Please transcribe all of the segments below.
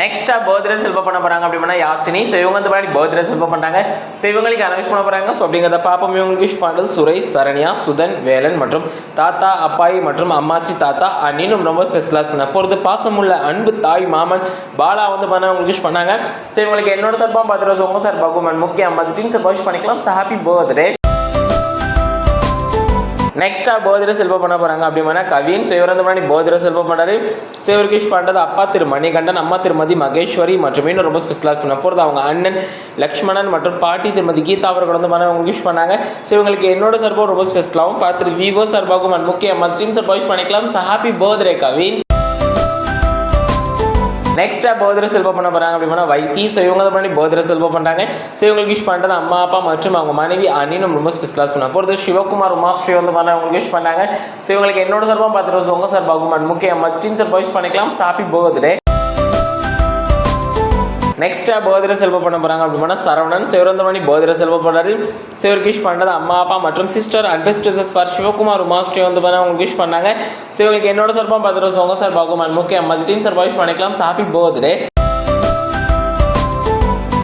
நெக்ஸ்ட்டாக பர்த்டே செல்ஃபா பண்ண போகிறாங்க அப்படின்னா யாசினி. ஸோ இவங்க வந்து பாடி பர்த்டே செல்ஃபா பண்ணுறாங்க ஸோ இவங்களுக்கு அனௌன்ஸ் பண்ண போகிறாங்க ஸோ அப்படிங்கிறத பாப்போம் இவங்களுக்கு விஷ் பண்ணுறது சுரேஷ் சரண்யா சுதன் வேலன் மற்றும் தாத்தா அப்பாயி மற்றும் அம்மாச்சி தாத்தா அண்ணினும் ரொம்ப ஸ்பெஷலாக பண்ண போகிறது பாசமுள்ள அன்பு தாய் மாமன் பாலா வந்து பண்ண உங்களுக்கு விஷ் பண்ணாங்க. ஸோ இவங்களுக்கு என்னோட சார்பாக பார்த்துட்டு உங்கள் சார் பகுமன் முக்கிய அம்மாச்சி டீம் சார் விஷ் பண்ணிக்கலாம். ஸோ ஹாப்பி பர்த்டே நெக்ஸ்டா போதிர செல்வம் பண்ண போறாங்க. அப்படின்னா கவின் ஸோ இவர் வந்து முன்னாடி போதிர செல்வம் பண்ணாரு ஸோ இவருக்கு பண்ணுறது அப்பா திரு மணிகண்டன் அம்மா திருமதி மகேஸ்வரி மற்றும் இன்னும் ரொம்ப ஸ்பெஷலாக பண்ண போகிறது அவங்க அண்ணன் லக்ஷ்மணன் மற்றும் பாட்டி திருமதி கீதா அவர்கள் வந்து அவங்க விஷ் பண்ணாங்க. ஸோ இவங்களுக்கு என்னோட சார்பாகவும் ரொம்ப ஸ்பெஷலாகவும் பார்த்துட்டு விவோ சார்பாகவும் அண்ட் முக்கிய மஸ்டீம் சார் விஷ் பண்ணிக்கலாம். So happy birthday Kavin. நெக்ஸ்ட்டாக போதிர செல்வம் பண்ண போகிறாங்க அப்படின்னா வைத்தி. ஸோ இவங்க தான் பண்ணி போதிர செல்வம் பண்ணுறாங்க ஸோ இவங்களுக்கு விஷ் பண்ணுறது அம்மா அப்பா மற்றும் அவங்க மனைவி அண்ணினும் ரொம்ப ஸ்பெஷலாக பண்ண போகிறது சிவகுமார் உமாஸ்ரீ வந்து பண்ண அவங்களுக்கு விஷ் பண்ணாங்க. ஸோ இவங்களுக்கு என்னோட சார்பாக பார்த்துட்டு உங்கள் சார் பகுமான் முக்கிய மஸ்டின் சார் விஷ் பண்ணிக்கலாம். சாப்பி பர்த்டே நெக்ஸ்ட்டாக போதிர செல்வம் பண்ண போகிறாங்க அப்படின்னா சரவணன் சிவரந்தமணி போதிர செல்வம் பண்ணாரு சிவகிஷ் விஷ் பண்ணுறது அம்மா அப்பா மற்றும் sister and best for Sivakumar Umasri வந்து பண்ண அவங்களுக்கு விஷ் பண்ணாங்க. ஸோ இவங்களுக்கு என்னோட சார்பாக பார்த்துட்டு உங்கள் சார் பாகுமான் முக்கிய மஸ்டின் சார் விஷ் பண்ணிக்கலாம். ஹாப்பி பர்த்டே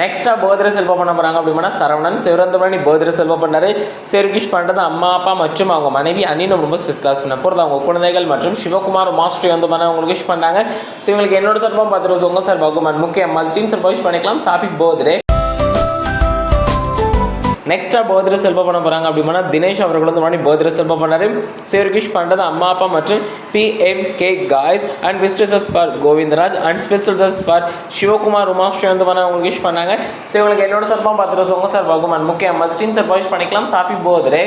நெக்ஸ்ட்டாக போதிர செல்வம் பண்ண போகிறாங்க அப்படின்னா சரவணன் சிவரந்தமணி போதிர செல்வம் பண்ணாரு. சேருகிஷ் பண்ணுறது அம்மா அப்பா மற்றும் அவங்க மனைவி அண்ணினும் ரொம்ப ஸ்பெஷலாக பண்ண போகிறது அவங்க குழந்தைகள் மற்றும் சிவகுமார் மாஸ்டர் வந்து பண்ண அவங்களுக்கு விஷ் பண்ணாங்க. ஸோ இவங்களுக்கு என்னோட சார்பாக ரோஸ் உங்கள் சார் பகுமான் முக்கிய அம்மா டீம் சார் விஷ் பண்ணிக்கலாம். ஹாப்பி போதிரே நெக்ஸ்ட்டாக பர்த்டே செல்வம் பண்ண போகிறாங்க அப்படின்னா தினேஷ் அவர்கள் வந்து மணி போதிர செல்வம் பண்ணாரு. சிவகிஷ் பண்ணுறது அம்மா அப்பா மற்றும் PM K guys and visitors for Govindaraj and specials for Sivakumar Umasri வந்து பண்ண அவங்களுக்கு விஷ் பண்ணாங்க. ஸோ இவங்களுக்கு என்னோட சார்பாக பார்த்துட்டு உங்கள் சார் பகுமான் முக்கிய அம்மா டீம் விஷ் பண்ணிக்கலாம். சாப்பி போதரே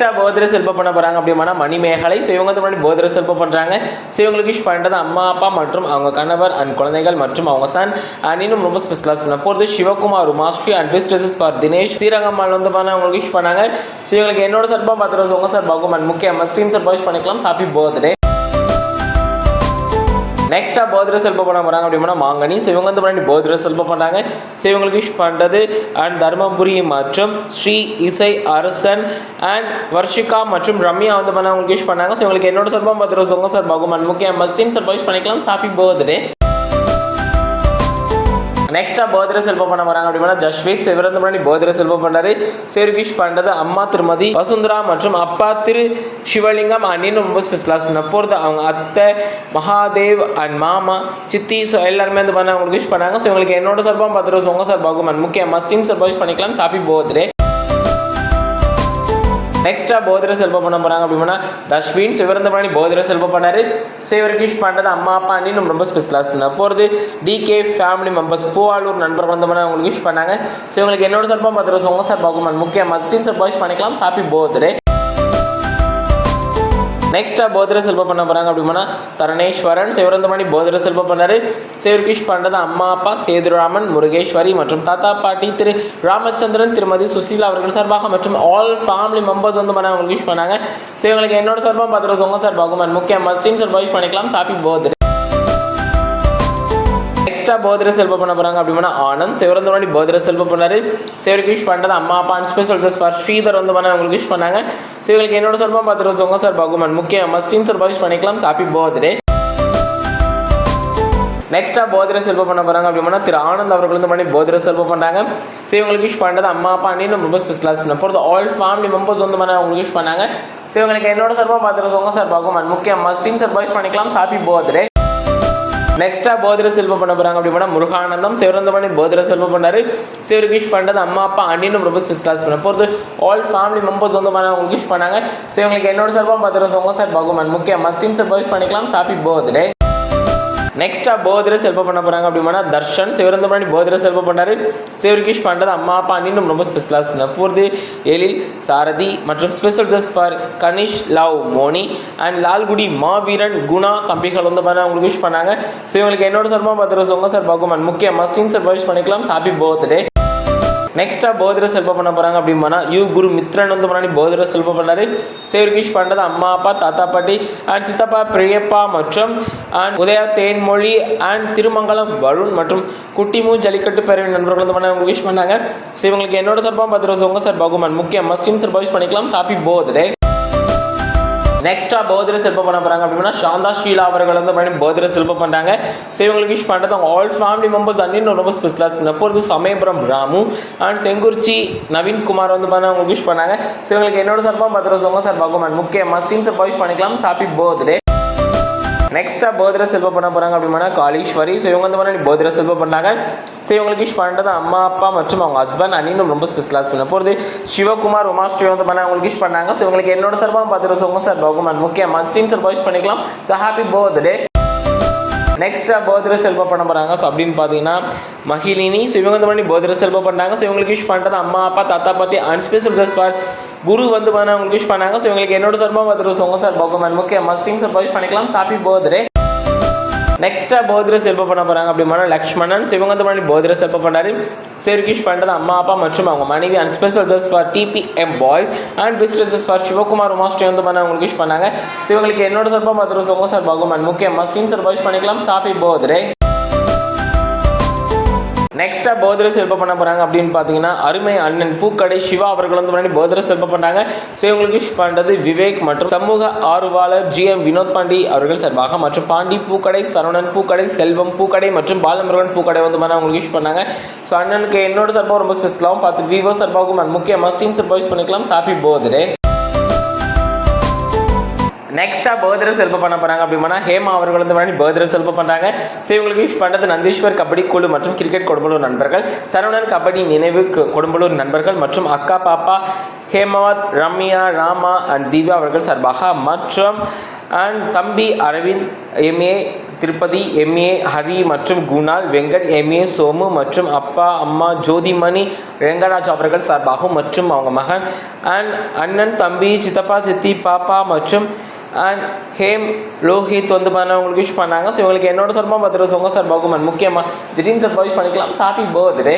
நெக்ஸ்ட்டாக போதிர செல்வம் பண்ண போகிறாங்க அப்படின்னா மணிமேகலை. ஸோ இவங்க வந்து முன்னாடி போதிர செல்வம் பண்ணுறாங்க ஸோ இவங்களுக்கு விஷ் பண்ணுறது அம்மா அப்பா மற்றும் அவங்க கணவர் அண்ட் குழந்தைகள் மற்றும் அவங்க சன் அண்ட் இன்னும் ரொம்ப ஸ்பெஷலாக பண்ண போகிறது Sivakumar Umasri and best dresses for Dinesh. Srirangammal வந்து பண்ண அவங்களுக்கு விஷ் பண்ணாங்க. ஸோ இவங்களுக்கு என்னோட சார்பாக பார்த்துருவோம் உங்கள் சார். பகுமன் முக்கிய ஸ்ட்ரீம் சார் விஷ் பண்ணிக்கலாம். ஹாப்பி பர்த்டே நெக்ஸ்ட்டாக பர்த்டே செல்ப பண்ண போகிறாங்க அப்படின்னா மாங்கனி இவங்க வந்து முன்னாடி பர்த்டே செல்ப பண்ணாங்க ஸோ இவங்களுக்கு விஷ் பண்ணுறது அண்ட் தர்மபுரி மற்றும் ஸ்ரீ இசை அரசன் அண்ட் வர்ஷிகா மற்றும் ரம்யா வந்து பண்ண அவங்களுக்கு விஷ் பண்ணாங்க ஸோ இவங்களுக்கு என்னோட சார்பாக பார்த்துட்டு உங்கள் சார். பகுமான் முக்கிய மஸ்டீம் சார் விஷ் பண்ணிக்கலாம். ஹாப்பி பர்த்டே நெக்ஸ்ட்டாக போதிர செல்வம் பண்ண போகிறாங்க அப்படின்னா ஜஸ்வீத். ஸோ இவர் முன்னாடி போதிர செல்வம் பண்ணாரு சேருகிஷ் பண்ணுறது அம்மா திருமதி வசுந்தரா மற்றும் அப்பா திரு சிவலிங்கம். அண்ணின்னு ரொம்ப ஸ்பெஷலாக பண்ண போகிறது அவங்க அத்தை மகாதேவ் அண்ட் மாமா சித்தி. ஸோ எல்லாருமே வந்து பண்ண அவங்களுக்கு விஷ் பண்ணாங்க. ஸோ உங்களுக்கு என்னோட சார்பாக ரூபா உங்கள் சார் அண்ட் முக்கிய மஸ்டிங் சார் விஷ் பண்ணிக்கலாம் சாப்பி பர்த்டே நெக்ஸ்ட்டாக போதிர செல்வம் பண்ண போகிறாங்க அப்படின்னா தஷ்வின் சிவரந்தமணி போதிர செல்வம் பண்ணாரு. ஸோ இவருக்கு கிஷ் பண்ணுறது அம்மா அப்பா அண்ணினும் ரொம்ப ஸ்பெஷலாக பண்ண போகிறது டிகே ஃபேமிலி மெம்பர்ஸ் பூவாலூர் நண்பர் வந்து பண்ண அவங்களுக்கு விஷ் பண்ணாங்க. ஸோ இவங்களுக்கு என்னோட சார்பாக பார்த்துட்டு உங்கள் சார் பாகுமன் முக்கிய மஸ்டின் சார் விஷ் பண்ணிக்கலாம். ஹாப்பி பர்த்டே நெக்ஸ்ட்டாக போதிர செல்வம் பண்ண போகிறாங்க அப்படின்னா தரணேஸ்வரன் சிவரந்தமணி போதிர செல்வம் பண்ணாரு. சிவகிஷ் பண்ணுறது அம்மா அப்பா சேதுராமன் முருகேஸ்வரி மற்றும் தாத்தா பாட்டி திரு ராமச்சந்திரன் திருமதி சுசீலா அவர்கள் சார்பாக மற்றும் ஆல் ஃபேமிலி மெம்பர்ஸ் வந்து பண்ண அவங்களுக்கு விஷ் பண்ணாங்க. ஸோ இவங்களுக்கு என்னோட சார்பாக பார்த்துட்டு உங்கள் சார் பகுமான் முக்கிய மஸ்டீம் சார் விஷ் பண்ணிக்கலாம். சாப்பி பர்த்டே நெக்ஸ்ட்டாக போதிர செல்வம் பண்ண போகிறாங்க அப்படின்னா ஆனந்த் சிவரந்தமணி போதிர செல்வம் பண்ணார். சிவருக்கு விஷ் பண்ணுறது அம்மா அப்பா அண்ட் ஸ்பெஷல் ஃபார் ஸ்ரீதர் வந்து பண்ண உங்களுக்கு விஷ் பண்ணாங்க. ஸோ என்னோட சார்பாக பார்த்துட்டு வச்சவங்க சார் பகுமன் முக்கியம் மஸ்டின் சார் விஷ் பண்ணிக்கலாம். ஹாப்பி பர்த்டே நெக்ஸ்ட்டாக போதிர செல்வம் பண்ண போகிறாங்க அப்படின்னா திரு ஆனந்த் அவர்கள் வந்து பண்ணி போதிர செல்வம் பண்ணாங்க ஸோ இவங்களுக்கு விஷ் பண்ணுறது அம்மா அப்பா அண்ணின்னு ரொம்ப ஸ்பெஷலாக பண்ண போகிறது ஆல் ஃபேமிலி மெம்பர்ஸ் வந்து பண்ண அவங்களுக்கு விஷ் பண்ணாங்க. ஸோ இவங்களுக்கு என்னோட சார்பாக பார்த்துட்டு உங்கள் சார் பகுமன் முக்கியம் மஸ்டின் சார் விஷ் பண்ணிக்கலாம். ஹாப்பி பர்த்டே நெக்ஸ்ட்டாக போதிர செல்வம் பண்ண போகிறாங்க அப்படின்னா முருகானந்தம் சிவரந்தமணி போதிர செல்வம் பண்ணாரு. சிவருக்கு விஷ் பண்ணுறது அம்மா அப்பா அண்ணினும் ரொம்ப ஸ்பெஷலாக பண்ண போகிறது ஆல் ஃபேமிலி மெம்பர்ஸ் வந்து பண்ணவங்களுக்கு விஷ் பண்ணாங்க. ஸோ இவங்களுக்கு என்னோட சார்பாக ரூபா உங்கள் சார் பகுமான் முக்கிய மஸ்டீம் சார் விஷ் பண்ணிக்கலாம். ஹாப்பி பர்த்டே நெக்ஸ்ட்டாக போதிர செல்வம் பண்ண போகிறாங்க அப்படின்னா தர்ஷன் சிவரந்தமணி போதிர செல்வம் பண்ணாரு சிவரிகிஷ் பண்ணுறது அம்மா அப்பா அண்ணினும் ரொம்ப ஸ்பெஷலாக பண்ண பூர்தி எழில் சாரதி மற்றும் ஸ்பெஷல் ஜஸ் ஃபார் கனிஷ் லவ் மோனி அண்ட் லால்குடி மாவீரன் குணா தம்பிகள் வந்து பண்ண அவங்களுக்கு விஷ் பண்ணாங்க. ஸோ இவங்களுக்கு என்னோட சார்பாக பார்த்துட்டு சொங்க சார் பகுமன் முக்கிய ஸ்டீம் சார் விஷ் பண்ணிக்கலாம். ஹாப்பி பர்த்டே நெக்ஸ்ட்டாக போதிர செல்வம் பண்ண போகிறாங்க அப்படின்னா யூ குரு மித்ரன் வந்து முன்னாடி போதிர செல்வம் பண்ணார். சேவர்கிஷ் பண்ணுறது அம்மா அப்பா தாத்தா பாட்டி அண்ட் சித்தப்பா பிரியப்பா மற்றும் அண்ட் உதயா தேன்மொழி அண்ட் திருமங்கலம் வருண் மற்றும் குட்டிமூ ஜல்லிக்கட்டு பேரவை நண்பர்கள் வந்து பண்ண விஷ் பண்ணாங்க. ஸோ இவங்களுக்கு என்னோட சார்பாக பத்து ரோஸ் உங்கள் சார் பகுமான். முக்கிய மஸ்டின் சார் விஷ் பண்ணிக்கலாம். சாப்பி போதே நெக்ஸ்ட்டாக பௌத்திர சிற்பம் பண்ண போகிறாங்க அப்படின்னா சாந்தா ஷீலா அவர்கள் வந்து பண்ணி பௌத்திர சிற்பம் பண்ணுறாங்க ஸோ இவங்களுக்கு விஷ் பண்ணுறது அவங்க ஆல் ஃபேமிலி மெம்பர்ஸ் அன்னின்னு ரொம்ப ஸ்பெஷலாக பண்ண போகிறது சமயபுரம் ராமு அண்ட் செங்குறிச்சி நவீன் குமார் வந்து பண்ண அவங்களுக்கு விஷ் பண்ணாங்க. ஸோ இவங்களுக்கு என்னோட சார்பாக பத்திர சொங்க சார் பகுமான் முக்கிய மஸ்டீம் சார் விஷ் பண்ணிக்கலாம். ஹாப்பி பர்த்டே நெக்ஸ்ட்டாக போதிர செல்வம் பண்ண போகிறாங்க அப்படின்னா காலீஸ்வரி ஸோ இவங்க வந்து பண்ணி போதிர செல்வம் பண்ணாங்க. ஸோ இவங்களுக்கு விஷ் பண்ணுறது அம்மா அப்பா மற்றும் அவங்க ஹஸ்பண்ட் அண்ணினும் ரொம்ப ஸ்பெஷலாக பண்ண போகிறது சிவகுமார் உமாஸ்ரீ வந்து பண்ண அவங்களுக்கு விஷ் பண்ணாங்க. ஸோ இவங்களுக்கு என்னோட சார்பாக பத்திர சோங்க சார் பகுமான் முக்கிய ஸ்டீம் சார் விஷ் பண்ணிக்கலாம். ஸோ ஹாப்பி பர்த்டே நெக்ஸ்ட்டாக போதிர செல்வம் பண்ண போகிறாங்க ஸோ அப்படின்னு பார்த்தீங்கன்னா மகிழினி. ஸோ இவங்க வந்து பண்ணி போதிர செல்வம் பண்ணாங்க. ஸோ இவங்களுக்கு விஷ் பண்ணுறது அம்மா அப்பா தாத்தா பாட்டி and special just for Guru வந்து பண்ண அவங்களுக்கு விஷ் பண்ணாங்க. ஸோ இவங்களுக்கு என்னோட சார்பாக பத்திர சொங்க சார் பகுமான் முக்கிய மஸ்டீம் சார் விஷ் பண்ணிக்கலாம். Happy birthday. நெக்ஸ்ட்டாக போதிர செல்வம் பண்ண போகிறாங்க அப்படிமான லக்ஷ்மணன். ஸோ இவங்க வந்து பண்ணி போதிர செல்வம் பண்ணாரு சேருகிஷ் பண்ணுறது அம்மா அப்பா மற்றும் அவங்க மனைவி. And special just for TPM boys and business for Sivakumar master வந்து பண்ண அவங்களுக்கு விஷ் பண்ணாங்க. ஸோ இவங்களுக்கு என்னோட சார்பாக பார்த்துருவோம் சோங்க சார் பகுமான் முக்கிய மஸ்டீம் சார் விஷ் பண்ணிக்கலாம். சாப்பி போதிரே நெக்ஸ்ட்டாக போதிர செல்வம் பண்ண போகிறாங்க அப்படின்னு பார்த்தீங்கன்னா அருமை அண்ணன் பூக்கடை சிவா அவர்கள் வந்து முன்னாடி போதிர செல்வம் பண்ணாங்க ஸோ இவங்களுக்கு விஷ் பண்ணுறது விவேக் மற்றும் சமூக ஆர்வலர் ஜிஎம் வினோத் பாண்டி அவர்கள் சார்பாக மற்றும் பாண்டி பூக்கடை சரவணன் பூக்கடை செல்வம் பூக்கடை மற்றும் பாலமுருகன் பூக்கடை வந்து பண்ண அவங்களுக்கு யூஸ் பண்ணாங்க. ஸோ அண்ணனுக்கு என்னோட சார்பாக ரொம்ப ஸ்பெஷலாகவும் பார்த்து விவோ சார்பாகவும் முக்கிய மஸ்டின் சார்பாக யூஸ் பண்ணிக்கலாம். ஹாப்பி பர்த்டே நெக்ஸ்ட்டாக பர்த்டே செல்ப பண்ண போகிறாங்க அப்படின்னா ஹேமா அவர்கள் வந்து பண்ணி பர்த்டே செல்ப பண்ணுறாங்க ஸோ இவங்களுக்கு விஷ் பண்ணுறது நந்தீஸ்வர் கபடி குழு மற்றும் கிரிக்கெட் கொடும்பலூர் நண்பர்கள் சரவணன் கபடி நினைவு கொடும்பலூர் நண்பர்கள் மற்றும் அக்கா பாப்பா ஹேமாவத் ரம்யா ராமா அண்ட் தீபா அவர்கள் சார்பாக மற்றும் அண்ட் தம்பி அரவிந்த் எம்ஏ திருப்பதி எம்ஏ ஹரி மற்றும் குணால் வெங்கட் எம்ஏ சோமு மற்றும் அப்பா அம்மா ஜோதிமணி ரெங்கராஜ் அவர்கள் சார்பாகவும் மற்றும் அவங்க மகன் அண்ட் அண்ணன் தம்பி சித்தப்பா சித்தி பாப்பா மற்றும் அண்ட் ஹேம் லோஹித் வந்து பண்ணவங்களுக்கு விஷ் பண்ணாங்க. ஸோ இவங்களுக்கு என்னோட சார்பாக பத்திர சொங்க சார்பாகும் அண்ட் முக்கியமாக திடீர்னு சார்பாக விஷ் பண்ணிக்கலாம். Happy birthday